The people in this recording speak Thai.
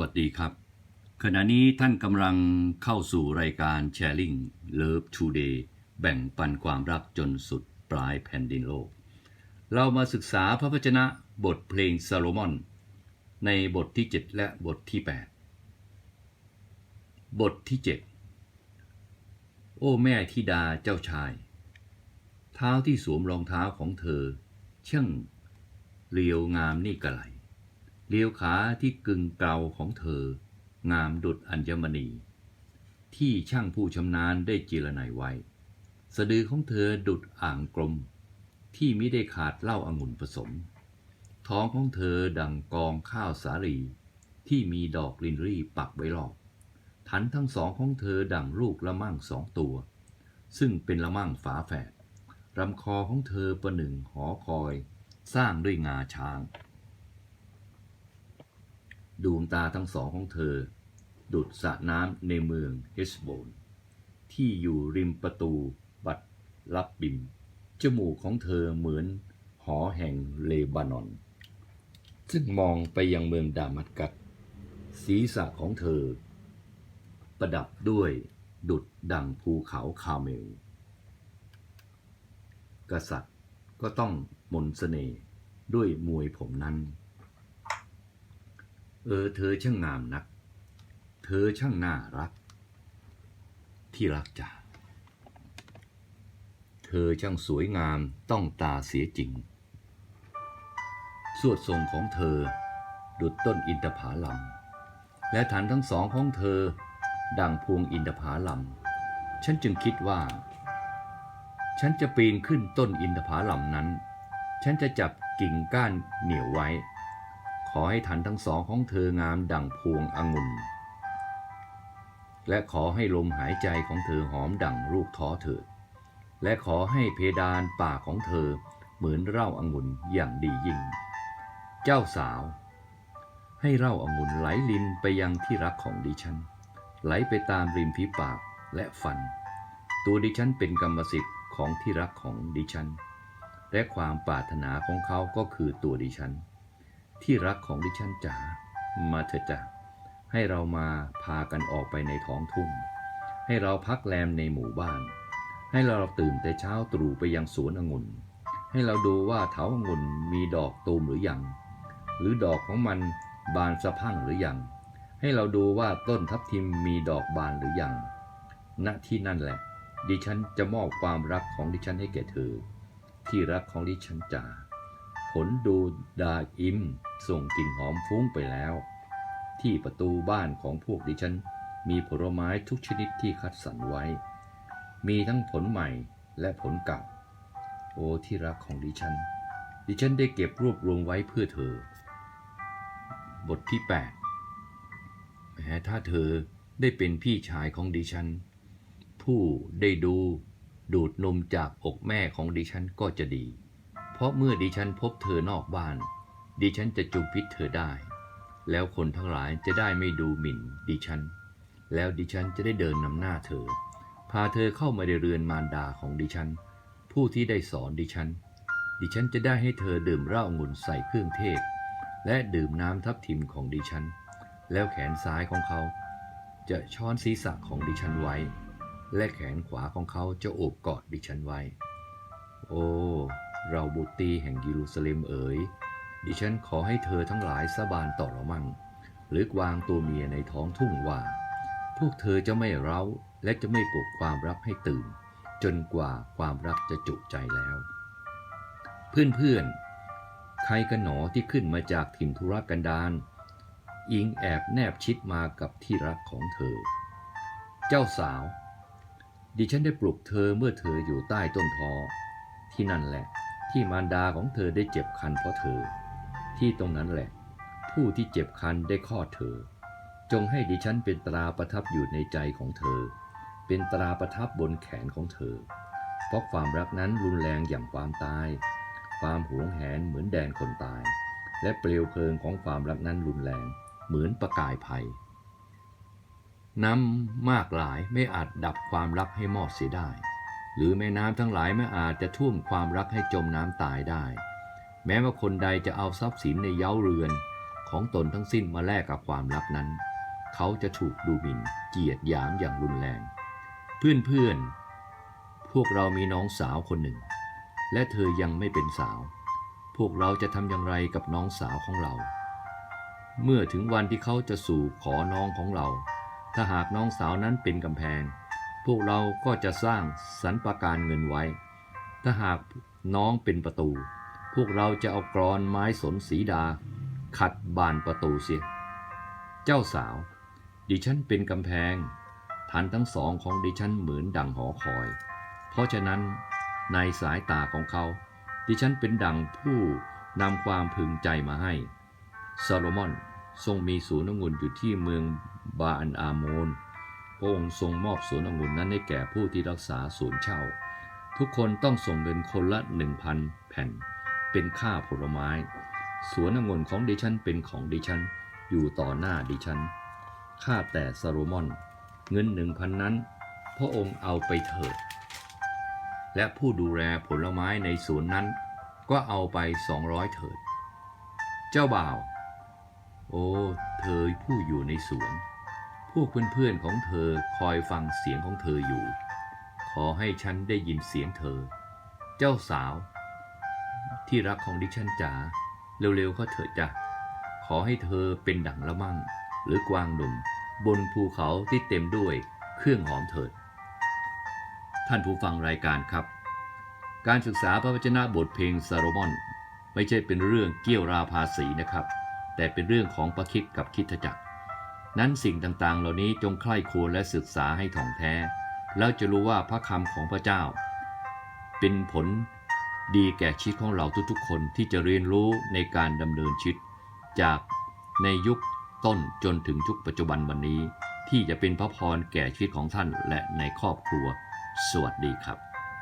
วัสดีครับ ขณะนี้ท่านกำลังเข้าสู่รายการ Sharing Love Today แบ่งปันความรักจนสุดปลายแผ่นดินโลก เรามาศึกษาพระวจนะบทเพลงซาโลมอน ในบทที่ 7 และบทที่ 8 บทที่ 7 โอ้แม่ธิดาเจ้าชาย เท้าที่สวมรองเท้าของเธอ ช่างเรียวงามนี่กระไหล เลี้ยวขาที่กึ่งเกลาของเธอ งามดุดอัญมณี ที่ช่างผู้ชำนาญได้จิรนัยไว้ สะดือของเธอดุดอ่างกลม ที่มิได้ขาดเหล้าอางุ่นผสม ท้องของเธอดังกองข้าวสาลี ที่มีดอกลินรี่ปักไว้รอบ ทันทั้งสองของเธอดังลูกละมั่งสองตัว ซึ่งเป็นละมั่งฝาแฝดลำคอของเธอประหนึ่งหอคอย สร้างด้วยงาช้าง ดวงตาทั้งสองของเธอ ดุดสระน้ำในเมืองเฮสโบนที่อยู่ริมประตูบัดรับบิม จมูกของเธอเหมือนหอแห่งเลบานอน ซึ่งมองไปยังเมืองดามัสกัสศีรษะของเธอ ประดับด้วยดุดดังภูเขาคาเมล กษัตริย์ก็ต้องมนสเสน่ห์ด้วยมวยผมนั้น เออเธอช่างงามนัก เธอช่างน่ารัก ที่รักจ๋าเธอช่างสวยงามต้องตาเสียจริง สวดทรงของเธอ ดุดต้นอินทผาลัมและฐานทั้งสองของเธอ ดังพวงอินทผาลัมฉันจึงคิดว่า ฉันจะปีนขึ้นต้นอินทผาลัมนั้น ฉันจะจับกิ่งก้านเหนียวไว้ อให้ทันทั้งสองของเธองามดั่งพวงองุ่น และขอให้ลมหายใจของเธอหอมดั่งลูกท้อเถิด และขอให้เพดานปากของเธอเหมือนเล้าองุ่นอย่างดียิ่ง เจ้าสาว ให้เล้าองุ่นไหลลินไปยังที่รักของดิฉัน ไหลไปตามริมฝีปากและฟัน ตัวดิฉันเป็นกรรมสิทธิ์ของที่รักของดิฉัน และความปรารถนาของเขาก็คือตัวดิฉัน ที่รักของดิฉันจ๋ามาเถอะจ้ะให้เรามาพากันออกไปในท้องทุ่ง ให้เราพักแรมในหมู่บ้าน ให้เราตื่นแต่เช้าตรู่ไปยังสวนองุ่น ให้เราดูว่าเถาองุ่นมีดอกตูมหรือยัง หรือดอกของมันบานสะพั่งหรือยัง ให้เราดูว่าต้นทับทิมมีดอกบานหรือยัง ณ ที่นั่นแหละ ดิฉันจะมอบความรักของดิฉันให้แก่เธอ ที่รักของดิฉันจ๋า ผลดูดาอิมส่งกลิ่นหอมฟุ้งไปแล้ว ที่ประตูบ้านของพวกดิฉัน มีผลไม้ทุกชนิดที่คัดสรรไว้ มีทั้งผลใหม่และผลเก่า โอ้ที่รักของดิฉัน ดิฉันได้เก็บรวบรวมไว้เพื่อเธอ บทที่ 8 แม้ถ้าเธอได้เป็นพี่ชายของดิฉัน ผู้ได้ดูดูดนมจากอกแม่ของดิฉันก็จะดี ราะเมื่อดิฉันพบเธอนอกบ้าน ดิฉันจะจุมพิษเธอได้ แล้วคนทั้งหลายจะได้ไม่ดูหมิ่นดิฉัน แล้วดิฉันจะได้เดินนำหน้าเธอ พาเธอเข้ามาในเรือนมารดาของดิฉัน ผู้ที่ได้สอนดิฉัน ดิฉันจะได้ให้เธอดื่มเหล้าองุ่นใส่เครื่องเทศ และดื่มน้ำทับทิมของดิฉัน แล้วแขนซ้ายของเขา จะช้อนศีรษะของดิฉันไว้ และแขนขวาของเขาจะโอบกอดดิฉันไว้ โอ้ เราบุตรีแห่งเยรูซาเล็มเอ๋ย ดิฉันขอให้เธอทั้งหลายสาบานต่อเรามั่ง หรือวางตัวเมียในท้องทุ่งว่า พวกเธอจะไม่เร้าและจะไม่ปลุกความรักให้ตื่น จนกว่าความรักจะจุใจแล้ว เพื่อนๆ ใครกันหนอที่ขึ้นมาจากถิ่นธุรกันดารอิงแอบแนบชิดมากับที่รักของเธอ เจ้าสาว ดิฉันได้ปลุกเธอเมื่อเธออยู่ใต้ต้นทอ ที่นั่นแหละ ที่มารดาของเธอได้เจ็บคันเพราะเธอ ที่ตรงนั้นแหละ ผู้ที่เจ็บคันได้คลอดเธอ จงให้ดิฉันเป็นตราประทับอยู่ในใจของเธอ เป็นตราประทับบนแขนของเธอ เพราะความรักนั้นรุนแรงอย่างความตาย ความหวงแหนเหมือนแดนคนตาย และเปลวเพลิงของความรักนั้นรุนแรงเหมือนประกายภัยน้ำมากหลายไม่อาจดับความรักให้มอดเสียได้ หรือแม่น้ำทั้งหลายไม่อาจจะท่วมความรักให้จมน้ำตายได้ แม้ว่าคนใดจะเอาทรัพย์สินในเย้าเรือนของตนทั้งสิ้นมาแลกกับความลับนั้น เขาจะถูกดูหมิ่นเกียดหยามอย่างรุนแรง เพื่อนๆ พวกเรามีน้องสาวคนหนึ่ง และเธอยังไม่เป็นสาว พวกเราจะทำอย่างไรกับน้องสาวของเรา เมื่อถึงวันที่เขาจะสู่ขอน้องของเรา ถ้าหากน้องสาวนั้นเป็นกำแพง พวกเราก็จะสร้างสรรปาการเงินไว้ ถ้าหากน้องเป็นประตู พวกเราจะเอากรอนไม้สนสีดา ขัดบานประตูเสีย เจ้าสาว ดิฉันเป็นกำแพง ฐานทั้งสองของดิฉันเหมือนดังหอคอย เพราะฉะนั้นในสายตาของเขา ดิฉันเป็นดังผู้นำความพึงใจมาให้ซาโลมอนทรงมีสวนองุ่นอยู่ที่เมืองบาอันอาโมน ระองค์ทรงมอบสวนองุ่นนั้นให้แก่ผู้ที่รักษาสวนเช่า ทุกคนต้องส่งเงินคนละหนึ่งพันแผ่น เป็นค่าผลไม้ สวนองุ่นของดิฉันเป็นของดิฉัน อยู่ต่อหน้าดิฉัน ข้าแต่ซาโลมอน เงินหนึ่งพันนั้น พระองค์เอาไปเถิด และผู้ดูแลผลไม้ในสวนนั้น ก็เอาไปสองร้อยเถิด เจ้าบ่าว โอ้ เธอผู้อยู่ในสวน พวกเพื่อนๆของเธอคอยฟังเสียงของเธออยู่ ขอให้ฉันได้ยินเสียงเธอ เจ้าสาว ที่รักของดิฉันจ๋าเร็วๆเข้าเถิดจ้ะขอให้เธอเป็นดั่งละมั่ง หรือกวางหนุ่ม บนภูเขาที่เต็มด้วยเครื่องหอมเถิด ท่านผู้ฟังรายการครับ การศึกษาพระวจนะบทเพลงซาโลมอน ไม่ใช่เป็นเรื่องเกี่ยวราภาษีนะครับ แต่เป็นเรื่องของประคิดกับคิดจักร นั้นสิ่งต่างๆ เหล่านี้จงใคร่ครวญและศึกษาให้ถ่องแท้ แล้วจะรู้ว่าพระคำของพระเจ้า เป็นผลดีแก่ชีวิตของเราทุกๆ คนที่จะเรียนรู้ในการดำเนินชีวิต จากในยุคต้นจนถึงยุคปัจจุบันวันนี้ ที่จะเป็นพระพรแก่ชีวิตของท่านและในครอบครัว สวัสดีครับ